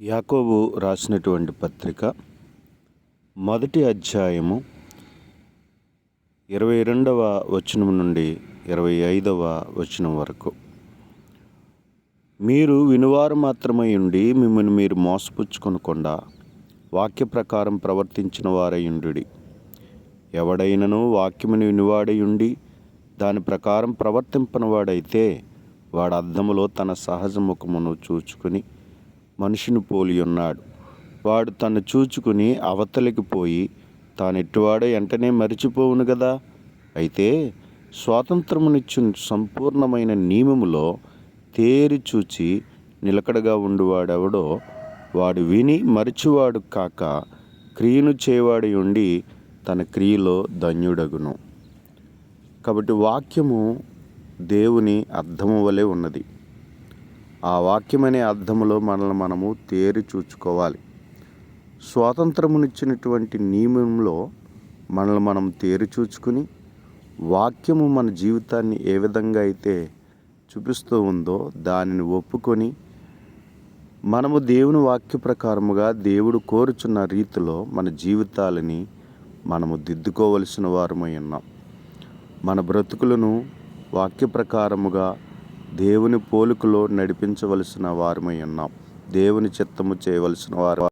యాకోబు రాసినటువంటి పత్రిక మొదటి అధ్యాయము ఇరవై రెండవ వచనం నుండి ఇరవై ఐదవ వచనం వరకు. మీరు వినువారు మాత్రమై ఉండి మిమ్మల్ని మీరు మోసపుచ్చుకొనకుండా వాక్య ప్రకారం ప్రవర్తించిన వారయుండు ఎవడైనను వాక్యముని వినివాడై ఉండి దాని ప్రకారం ప్రవర్తింపనవాడైతే వాడు అద్దములో తన సహజ ముఖమును చూచుకుని మనిషిని పోలి ఉన్నాడు. వాడు తను చూచుకుని అవతలికి పోయి తానెట్టువాడో వెంటనే మరిచిపోవును కదా అయితే స్వాతంత్రమునిచ్చు సంపూర్ణమైన నియమములో తేరి చూచి నిలకడగా ఉండువాడెవడో వాడు విని మరిచివాడు కాక క్రియను చేయవాడి ఉండి తన క్రియలో ధన్యుడగును. కాబట్టి వాక్యము దేవుని అర్థము వలె ఉన్నది. ఆ వాక్యమనే అర్థములో మనల్ని మనము తేరి చూచుకోవాలి. స్వాతంత్రమునిచ్చినటువంటి నియమంలో మనల్ని మనం తేరి చూచుకుని వాక్యము మన జీవితాన్ని ఏ విధంగా అయితే చూపిస్తూ ఉందో దానిని ఒప్పుకొని మనము దేవుని వాక్య ప్రకారముగా దేవుడు కోరుచున్న రీతిలో మన జీవితాలని మనము దిద్దుకోవలసిన వారమై ఉన్నాం. మన బ్రతుకులను వాక్య ప్రకారముగా దేవుని పోలికలో నడిపించవలసిన వారమై ఉన్నాం. దేవుని చిత్తము చేయవలసిన వారు